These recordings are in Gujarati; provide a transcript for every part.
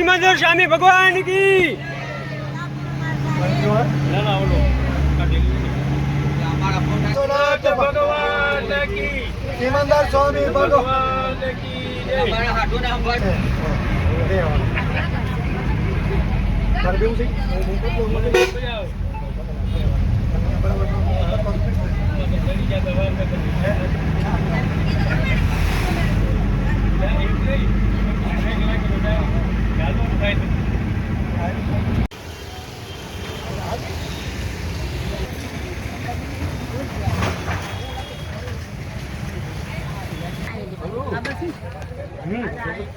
સિમંદર સ્વામી ભગવાન કી ભગવાન કી સિમંદર સ્વામી ભગવાન ભગવાન કી જય.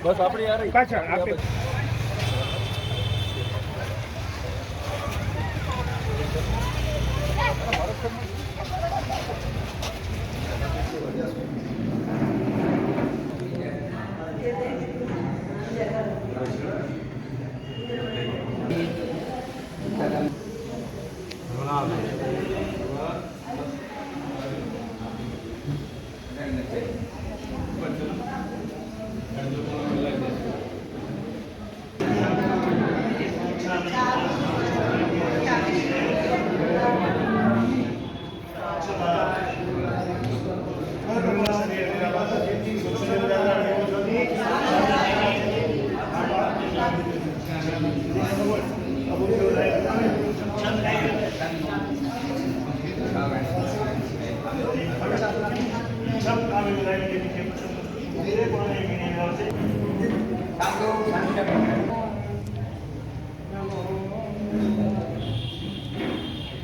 બસ આપણે યાર પાછળ આપે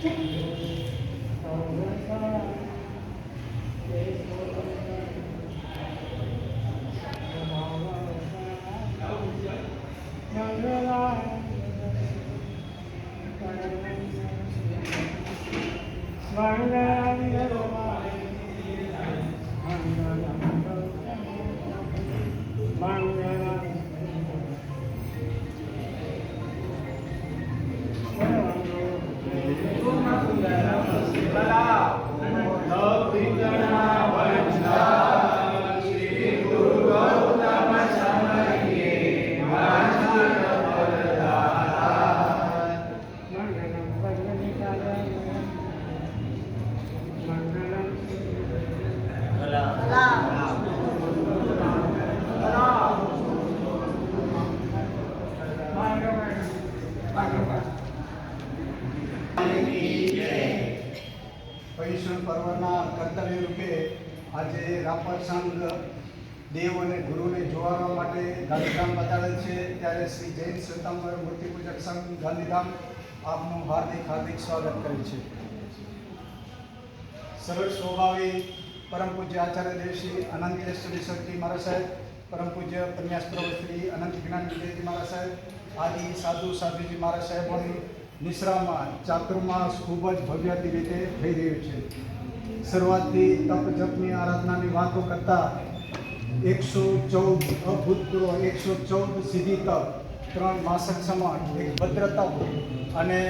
Thank you. રાપર સંઘ દેવ અને ગુરુને જોવા માટે ગાંધીધામ બતાડેલ છે. ત્યારે શ્રી જૈન શ્વેતાંબર મૂર્તિ પૂજક સંઘ ગાંધીધામ આપનું હાર્દિક હાર્દિક સ્વાગત કરે છે. સરળ સ્વભાવી પરમ પૂજ્ય આચાર્ય દેવશ્રી અનંતેશ્વરી શક્તિ મહારાજ સાહેબ, પરમ પૂજ્ય કન્યાસ્પ્રભુ શ્રી અનંત જ્ઞાન વિજયજી મહારાજ સાહેબ, આદિ સાધુ સાધુજી મહારાજ સાહેબોની નિશ્રામાં ચાતુર્માસ ખૂબ જ ભવ્યતી રીતે થઈ રહ્યું છે. શરૂઆતથી તપ જપની આરાધનાની વાતો કરતા એકસો ચૌદ અભૂતપૂર્વ એકસો ચૌદ સીધી તપ, ત્રણ માસક સમાન એક ભદ્ર તપ અને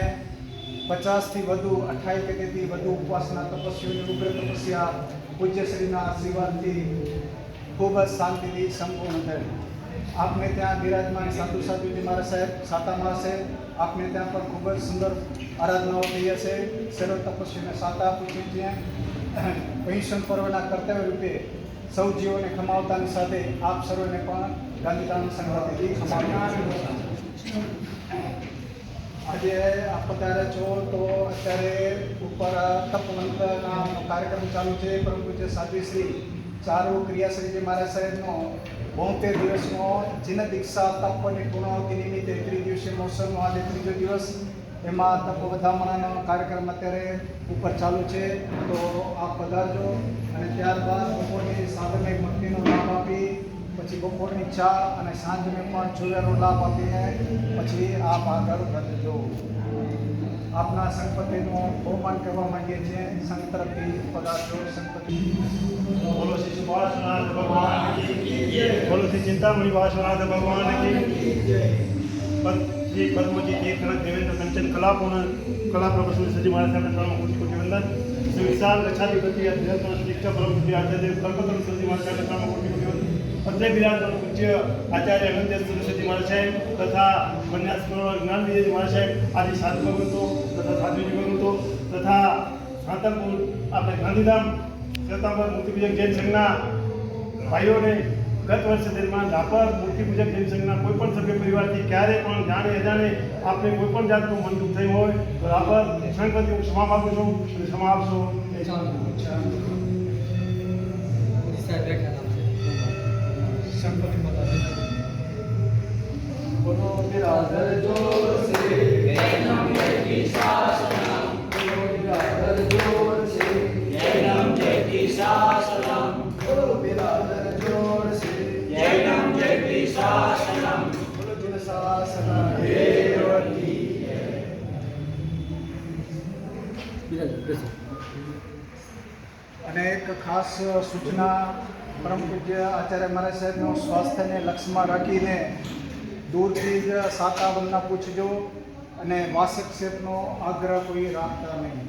પચાસથી વધુ અઠાઈ ટકેથી વધુ ઉપવાસના તપસ્વીઓની ઉગ્ર તપસ્યા પૂજ્યશ્રીના આશીર્વાદથી ખૂબ જ શાંતિથી સંપૂર્ણ થયેલ. આપને ત્યાં બિરાજમાન સાધુ સાધુજી મારા સાહેબ, સાતા મારા આપને ત્યાં પણ ખૂબ જ સુંદર આરાધનાઓ થઈ હશે. સર્વ તપસ્વીને સાતા પૂછીએ છીએ પૈશન પર્વના કર્તવ્ય રૂપે સૌ જીવોને ખમાવતાની સાથે આપ સર્વને પણ ગાંધીધામ સંગ્રહથી આજે આપ પધારે છો તો અત્યારે ઉપર તપવંતના કાર્યક્રમ ચાલુ છે પરમ પૂજ્ય સાધ્વીશ્રી ચારુ ક્રિયાશ્રીજી મહારાજ સાહેબનો બોતેર દિવસનો જીન દીક્ષા તપની પૂર્ણાવતિ નિમિત્તે ત્રિદિવસીય મહોત્સવનો આજે ત્રીજો દિવસ એમાં તપ વધામણાનો કાર્યક્રમ અત્યારે ઉપર ચાલુ છે. તો આપ પધારજો અને ત્યારબાદ બપોરની સાધને ભક્તિનો લાભ આપી, પછી બપોરની ચા અને સાંજને પણ ચૂર્યાનો લાભ આપીને પછી આપ આગળ વધજો. આપના સંપત્તિનું બહુમાન કરવા માંગીએ છીએ. સંઘ તરફથી પદાર્થો સંપત્તિ બોલો શ્રી ભગવાન ચિંતામણી વાસનાથ ભગવાન કી પદ્મજી જે તીર્થનાથ દેવેન્દ્ર કંચન કલાપૂર્ણ કલા પ્રભુ સજી મહારાજ સાહેબને ચરણમાં કોટી કોટી વંદન. શ્રી વિશાલ લક્ષાધિપતિ અધ્યાત્મ શિક્ષા પરમ પૂજ્ય આચાર્ય કલ્પતરુ સજી મહારાજ સાહેબને ચરણમાં કોટી કોટી વંદન. પત્રે બિરાજમાન પૂજ્ય આચાર્ય અનંત સરસ્વતી મહારાજ સાહેબ તથા કન્યા સ્કૂલ જ્ઞાન વિજય મહારાજ સાહેબ આદિ સાધુ ભગવંતો તથા સાધુ ભગવંતો તથા સાંતલપુર આપણે ગાંધીધામ, શ્વેતાંબર મૂર્તિ પૂજક જૈન સંઘના ભાઈઓને ગત વર્ષ દરમિયાન રાપર મૂર્તિ પૂજક જૈન સંઘના કોઈ પણ સભ્ય પરિવારથી ક્યારે પણ જાણે અજાણે આપણે કોઈ પણ જાતનું મન દુઃખ થયું હોય તો રાપર સંઘપતિ હું ક્ષમા માગું છું અને ક્ષમા આપશો. એ સંપત્તિ બોલો બિરાદર જોર સે બોલો બિરાદર અને એક ખાસ સૂચના પરમ પૂજ્ય આચાર્ય મહારાજ સાહેબનું સ્વાસ્થ્યને લક્ષ્યમાં રાખીને દૂરથી જ સાતાવનના પૂછજો અને વાસક્ષેપનો આગ્રહ કોઈ રાખતા નહીં.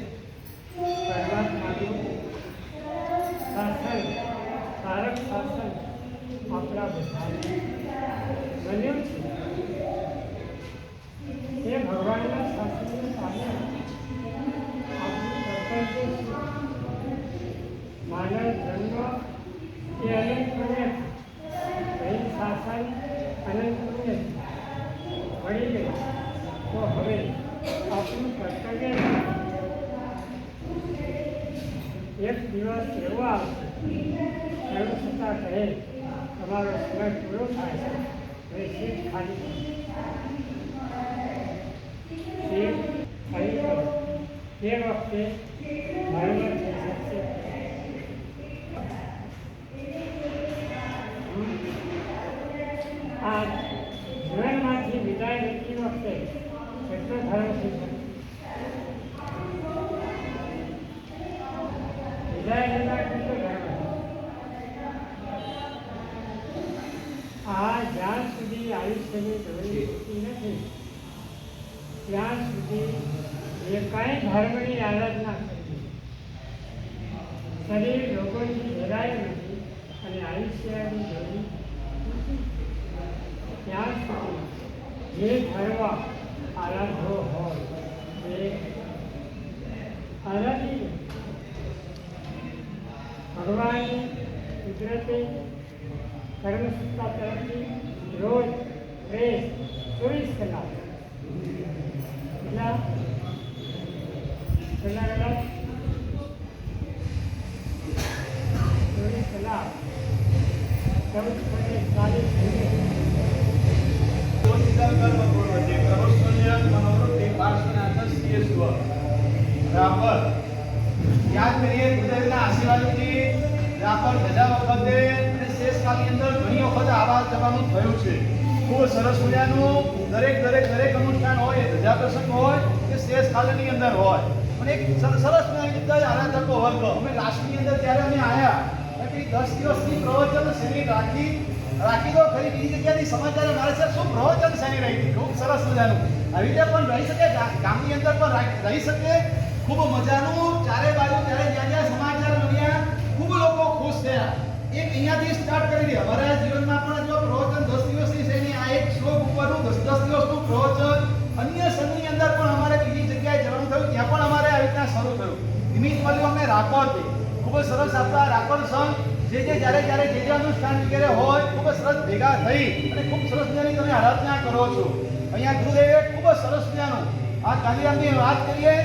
આપણા બધાને બન્યું છે એ ભગવાનના શાસનને પામે આપણું કર્તવ્ય છે માનવ જન્મ એ અનંત પુણ્ય છે અહીં શાસન અનંત પુણ્ય છે વળી ગઈ તો હવે આપણું કર્તવ્ય એક દિવસ એવો આવશે. એમ છતાં કહે, તમારો સમય પૂરો થાય છે. હવે સીટ ખાલી. સીટ ખાલી તે વખતે મરણ થઈ શકશે આ જીવનમાંથી વિદાય લેતી વખતે કેટલો ધર્મ થઈ શકે વિદાય લેતા કેટલો ધર્મ આ જ્યાં સુધી આયુષ્યની જરૂરી હોતી નથી ત્યાં સુધી એ કાંઈ ધર્મની આરાધના કરવી શરીર લોકોથી ઘેરાયું નથી અને આયુષ્યની જોડી ત્યાં સુધી જે ધર્મ આરાધો હોય એ આરાધી ભગવાનની કુદરતે કર્મસત્તા તરફથી રોજ ત્રેસ ચોવીસ કલાક કેટલા કેટલા કલાક ચોવીસ કલાક ચૌદ પોઈન્ટ ચાલીસ મિનિટ યાદ કરીએ ગુરુદેવના આશીર્વાદથી રાપર બધા વખતે અને અંદર ઘણી વખત આવા જવાનું થયું છે. ખૂબ સરસ મજાનું દરેક દરેક દરેક અનુષ્ઠાન હોય, ધજા પ્રસંગ હોય કે શેષકાલની અંદર હોય. પણ એક સરસ બધા આરાધકો વર્ગ. અમે લાસ્ટની અંદર ત્યારે અમે આવ્યા કે દસ દિવસની પ્રવચન શ્રેણી રાખી રાખી દો ખરી, બીજી જગ્યાની સમાચાર મારે છે શું પ્રવચન શૈલી રહી હતી? ખૂબ સરસ મજાનું. આવી રીતે પણ રહી શકે ગામની અંદર પણ રહી શકે. ખૂબ મજાનું ચારે બાજુ ત્યારે જ્યાં જ્યાં સમાચાર મળ્યા ખૂબ લોકો ખુશ થયા. એક અહીંયાથી સ્ટાર્ટ કરી દે. અમારા જીવનમાં પણ જો પ્રવચન દસ દિવસની શ્રેણી આ એક શ્લોક ઉપરનું દસ દસ દિવસનું પ્રવચન અન્ય સંઘની અંદર પણ અમારે બીજી જગ્યાએ જવાનું થયું. ત્યાં પણ અમારે આવી રીતના શરૂ થયું. નિમિત્ત મળ્યું અમે છે. ખૂબ જ સરસ આપણા રાપર સંઘ જે જે જ્યારે જ્યારે જે જે અનુષ્ઠાન વગેરે હોય, ખૂબ જ સરસ ભેગા થઈ અને ખૂબ સરસ મજાની તમે આરાધના કરો છો. અહીંયા ગુરુદેવે ખૂબ જ સરસ મજાનું આ ગાંધીરામની વાત કરીએ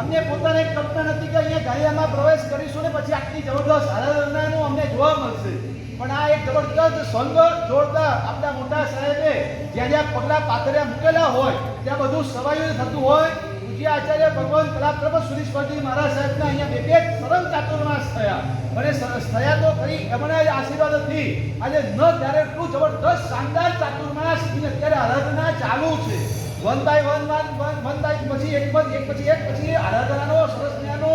અમને પોતાને કલ્પના નથી કે અહીંયા ગાંધીરામમાં પ્રવેશ કરીશું ને પછી આટલી જબરદસ્ત આરાધનાનું અમને જોવા મળશે. પણ આ એક જબરદસ્ત સંઘ જોડતા આપણા મોટા સાહેબે જ્યાં જ્યાં પગલા પાથર્યા મૂકેલા હોય, ત્યાં બધું સવાયું થતું હોય. પૂજ્ય આચાર્ય ભગવાન કલાપ્રભ સુરેશ્વરજી મહારાજ સાહેબના અહીંયા બે બે સરળ ચાતુર્માસ થયા. અને થયા તો ખરી એમણે જ હતી આજે ન ત્યારે એટલું જબરદસ્ત શાનદાર ચાતુર્માસ અત્યારે આરાધના ચાલુ છે. One by one one one one by પછી એક પછી એક પછી એક, પછી આરાધનાનો, સરસ મજાનો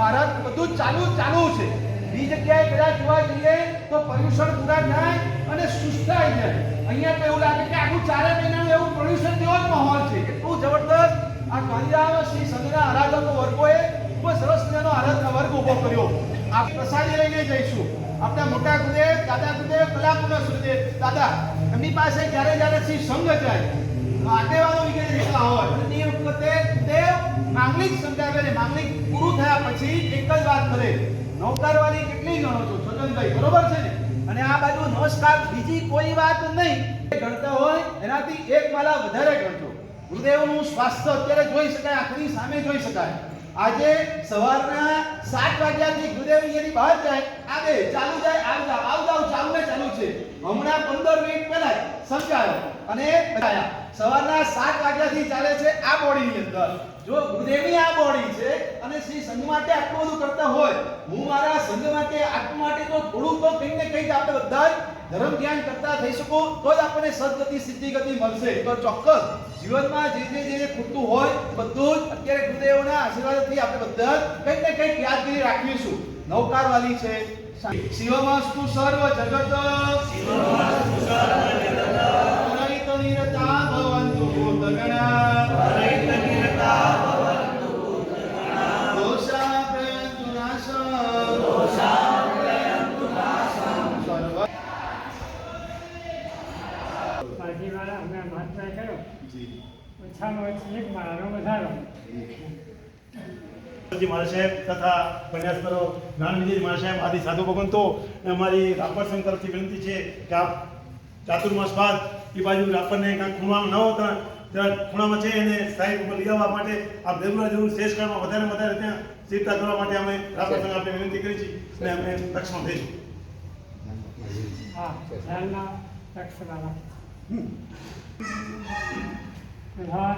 આરાધ બધું ચાલુ ચાલુ છે. બી જગ્યાએ પેલા જોવા જઈએ તો પર્યુષણ પૂરા થાય અને સુસ્તાઈ જાય અહીંયા તો એવું લાગે કે આખું ચારે મહિનાનું એવું પ્રદૂષણ જેવો જ માહોલ છે. એટલું જબરદસ્ત આ કાલિદાસ શ્રી સંઘના આરાધકો વર્ગોએ ખૂબ સરસ મજાનો આરાધના વર્ગ ઊભો કર્યો. આ પ્રસાદી લઈને જઈશું. આપણા મોટા ગુરુદેવ, દાદા ગુરુદેવ કલાકુના ગુરુદેવ, દાદા, એમની પાસે જ્યારે જ્યારે શ્રી સંઘ જાય આગેવાનો વિગેરે જેટલા હોય. અને તે વખતે તે માંગલિક સમજાવે કરે માંગલિક પૂરું થયા પછી એક જ વાત કરે. નોકરવાની કેટલી ગણો છો? છગનભાઈ બરોબર છે ને? અને આ બાજુ નમસ્કાર, બીજી કોઈ વાત નહીં. ગણતા હોય એનાથી એક માલા વધારે ગણજો. ગુરુદેવનું સ્વાસ્થ્ય અત્યારે જોઈ શકાય આખરી સામે જોઈ શકાય. આજે સવારના સાત વાગ્યાથી અહીંયાથી બહાર જાય, આવે, ચાલુ જાય, આવ જાવ આવ જાવ, ચાલુ ને ચાલુ છે. હમણાં પંદર મિનિટ પહેલા સમજાયો અને બતાયા. સવારના સાત વાગ્યાથી ચાલે છે આ બોડીની અંદર. જો ગુરુદેવની આ બોડી છે અને શ્રી સંઘ માટે આટલું બધું કરતા હોય, હું મારા સંઘ માટે, આટલું માટે તો થોડું તો કંઈક ને કંઈક આપણે બધા ધર્મ ધ્યાન કરતા થઈ શકો તો જ આપણને સદગતિ સિદ્ધિ ગતિ મળશે. તો ચોક્કસ જીવનમાં જે જે જે ખૂટતું હોય, બધું જ અત્યારે ગુરુદેવના આશીર્વાદથી આપણે બધા કંઈક ને કંઈક યાદગીરી રાખીશું. નૌકારવાલી છે. શિવમસ્તુ સર્વ જગત. પુનરિત નિરતા ભવંતુ તગણા ઓછામાં ઓછી એક માળાનો વધારો. મહારાજ સાહેબ તથા કન્યાસ્પરો જ્ઞાન વિજય મહારાજ સાહેબ આદિ સાધુ ભગવંતો અમારી રાપર સંઘ તરફથી વિનંતી છે કે આપ ચાતુર્માસ બાદ એ બાજુ રાપરને કાંઈ ખૂણામાં ન હોતા ત્યાં ખૂણામાં છે એને સાહેબ ઉપર લઈ આવવા માટે આપ જરૂર જરૂર શેષ કાળમાં વધારે વધારે ત્યાં સ્થિરતા કરવા માટે અમે રાપર સંઘ આપણે વિનંતી કરી છે અને અમે લક્ષ્મણ થઈશું હા ધ્યાનના લક્ષવાળા Yeah.